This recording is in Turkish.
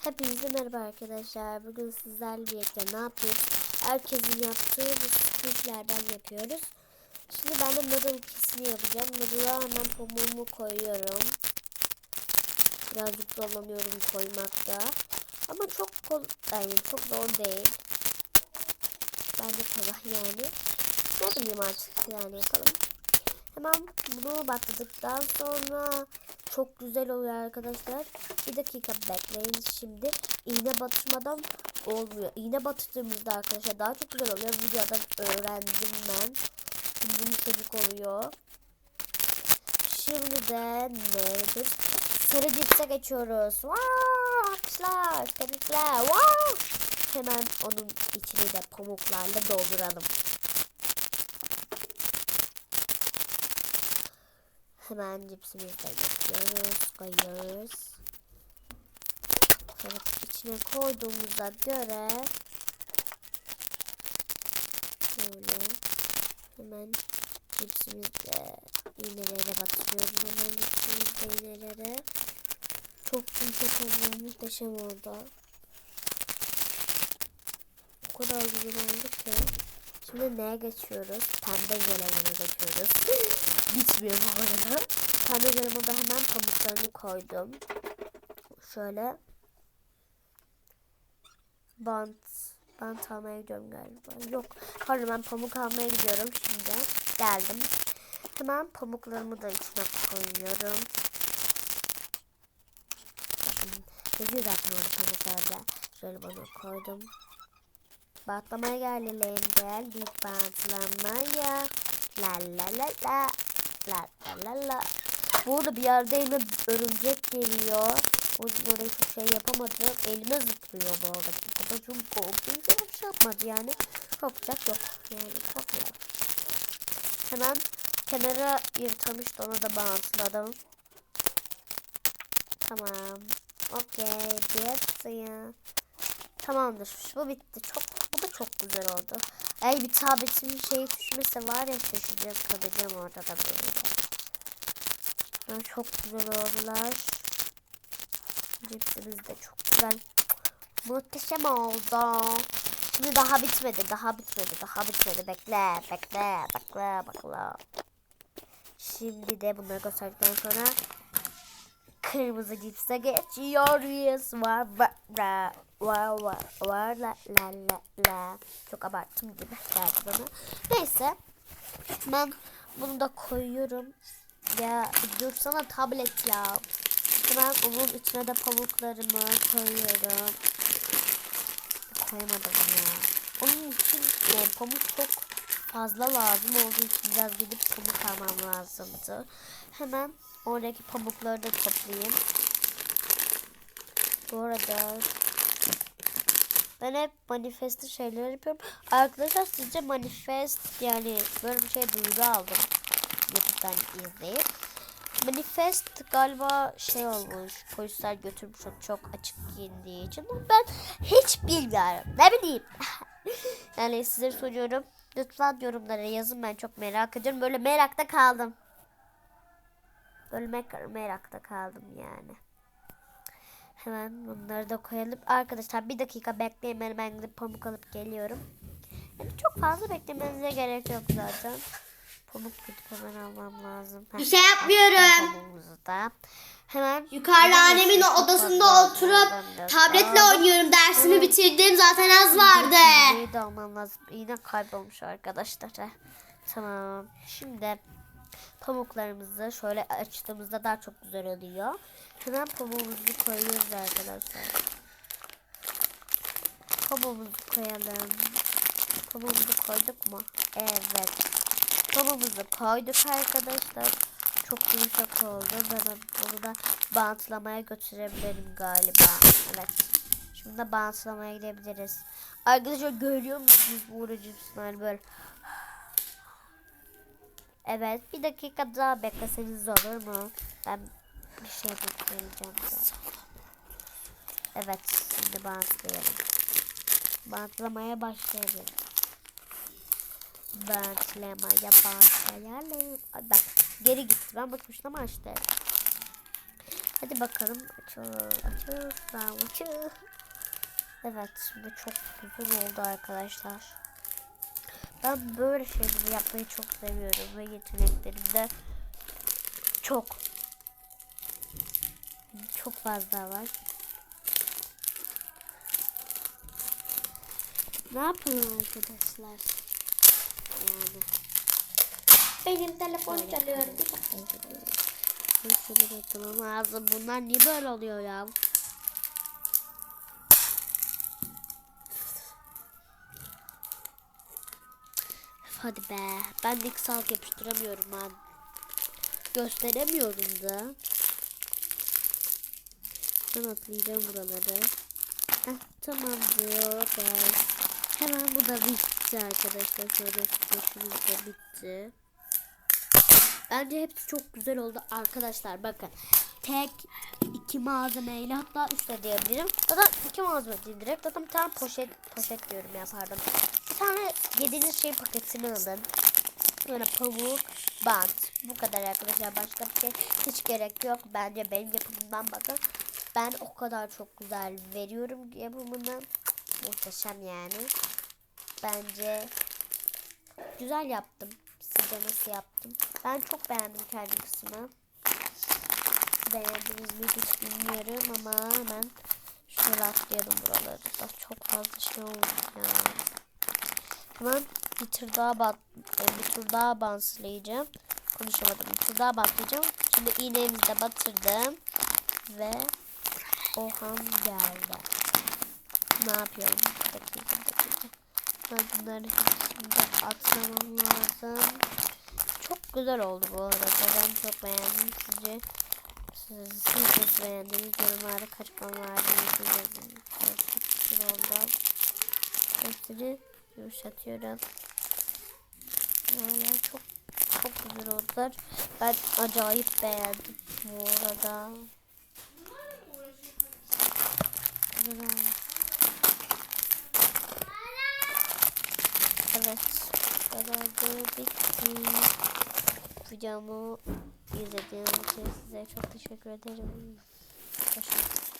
Hepinize merhaba arkadaşlar. Bugün sizlerle birlikte ne yapıyoruz? Herkesin yaptığı bu squidlerden yapıyoruz. Şimdi ben de noodle ikisini yapacağım. Noodle'a hemen pamuğumu koyuyorum. Birazcık dolanıyorum koymakta. Ama çok yani çok zor değil. Bence kolay yani. Ne bileyim artık yani yapalım. Hemen bunu batırdıktan sonra çok güzel oluyor arkadaşlar. Bir dakika bekleyin şimdi. İğne batırmadan olmuyor. İğne batırdığımızda arkadaşlar daha çok güzel oluyor. Videodan öğrendim ben. Şimdi yumuşacık oluyor. Şimdi de nedir? Sarı cipse geçiyoruz. Wow, arkadaşlar, tebrikler. Wow. Hemen onun içini de pamuklarla dolduralım. Hemen cipsimizi de yapıyoruz, koyuyoruz. Evet, içine koyduğumuza göre şöyle hemen cipsimizde iğnelere batırıyoruz. Hemen cipsimizde iğnelere çok yumuşak oldu, muhteşem oldu. O kadar güzel oldu ki. Şimdi neye geçiyoruz? Pembe jelibona geçiyoruz. Bitmiyor bu arada. Pembe jelibona hemen pamuklarını koydum. Şöyle bant bant almaya gidiyorum galiba. Yok. Pardon ben pamuk almaya gidiyorum şimdi. Geldim. Hemen pamuklarımı da içine koyuyorum. Bakın yazıyor zaten orada pamuklarda. Şöyle bana koydum. Batlamaya geldim geldik batlamaya. La la la la. La la la la. Burada bir yerde elime örümcek geliyor. O yüzden hiçbir şey yapamadım. Elime zıplıyor bu arada. Bu kadar çok korktum. Hiçbir şey yapmadı yani. Korkacak yok. Yani korkmuyor. Hemen kenara yırtılmıştı onu da bantladım. Tamam. Okey. Bitti. Tamamdır. Bu bitti. Çok da çok güzel oldu. Ay bir tabletin şeyi düşmese var ya şaşıracağım kalacağım orada da böyle. Yani çok güzel oldular. Cipsimiz de çok güzel. Muhteşem oldu. Şimdi daha bitmedi. Daha bitmedi. Daha bitmedi. Bekle. Bekle. Bekle. Bekle. Şimdi de bunları gösterdikten sonra kırmızı cipse geçiyoruz. Var var var var var var la la la la. Çok abarttım gibi geldi bana. Neyse. Ben bunu da koyuyorum. Ya dursana tablet ya. Ben onun içine de pamuklarımı koyuyorum. Koyamadım ya. Onun için e, pamuk çok fazla lazım olduğu için biraz gidip pamuk almam lazımdı. Hemen oradaki pamukları da toplayayım. Bu arada ben hep manifestli şeyler yapıyorum. Arkadaşlar sizce manifest yani böyle bir şey duyuru aldım. YouTube'dan izleyip. Manifest galiba şey olmuş. Polisler götürmüş çok, çok açık giyindiği için. Ben hiç bilmiyorum. Ne bileyim. yani size soruyorum. Lütfen yorumlara yazın. Ben çok merak ediyorum. Böyle merakta kaldım. Böyle mer- merakta kaldım yani. Hemen bunları da koyalım. Arkadaşlar bir dakika bekleyin. Ben hemen gidip pamuk alıp geliyorum. Yani çok fazla beklemenize gerek yok zaten. Pamuk gidip hemen almam lazım. Bir şey yapmıyorum. pamuğumuzu da. Hemen Yukarıda annemin Çok odasında oturup tabletle oynuyorum. Dersimi bitirdim. Zaten az vardı. Da almam lazım. Yine kaybolmuş arkadaşlar. Tamam. Şimdi pamuklarımızı şöyle açtığımızda daha çok güzel oluyor. Hemen pamuğumuzu koyuyoruz arkadaşlar. Pamuğumuzu koyalım. Pamuğumuzu koyduk mu? Evet. Pamuğumuzu koyduk arkadaşlar. Çok yumuşak oldu ben bunu da bantlamaya götürebilirim galiba. Evet. Şimdi de bantlamaya gidebiliriz. Arkadaşlar görüyor musunuz bu uğracımsınlar böyle. Evet bir dakika daha bekleseniz olur mu? Ben bir şey bekleyeceğim. Evet şimdi bantlayalım. Bantlamaya başlayalım. Bantlamaya başlayalım. Ay, Bak geri gitti ben bakmıştım ama işte. Hadi bakalım. Açıl, açıl, açıl. Evet şimdi çok güzel oldu arkadaşlar. Ben böyle şeyleri yapmayı çok seviyorum ve yeteneklerim de çok çok fazla var. Ne yapalım arkadaşlar? Yani Benim telefon çalıyor. Bir bakın. Hırsını atmam lazım. Bunlar niye böyle oluyor ya? Hadi be. Ben de sağlık yapıştıramıyorum ben. Gösteremiyorum da. Ben atlayacağım buraları. Heh, tamamdır. Okay. Hemen bu da bitti arkadaşlar. Şöyle bitti. Bence hepsi çok güzel oldu arkadaşlar. Bakın tek iki malzemeyle hatta üç de diyebilirim. Zaten iki malzeme değil direkt. Zaten bir tane poşet poşet diyorum ya pardon. Bir tane yediğiniz şey paketini alın. Böyle pamuk, bant. Bu kadar arkadaşlar. Başka bir şey hiç gerek yok. Bence benim yapımımdan bakın. Ben o kadar çok güzel veriyorum yapımını. Muhteşem yani. Bence güzel yaptım. Sizce nasıl yaptım? Ben çok beğendim kendi kısmı. Beğendiniz mi hiç bilmiyorum ama hemen şöyle atlayalım buraları. Bak çok fazla şey oldu ya. Hemen bir tur daha bat, e, bir tur daha bantlayacağım. Konuşamadım. Bir tur daha bantlayacağım. Şimdi iğnemizi de batırdım. Ve Ohan geldi. Ne yapıyorum? Bir bunları hepsini de lazım. Çok güzel oldu bu arada. Ben çok beğendim. Sizce siz, siz nasıl beğendiniz? Yorumlarda kaç verdiniz? yazın. Çok güzel oldu. Hepsini yumuşatıyorum. Böyle çok çok güzel oldular. Ben acayip beğendim bu arada. Güzel oldu. Evet. Herhalde bitti. Videomu izlediğiniz için size çok teşekkür ederim. Hoşçakalın.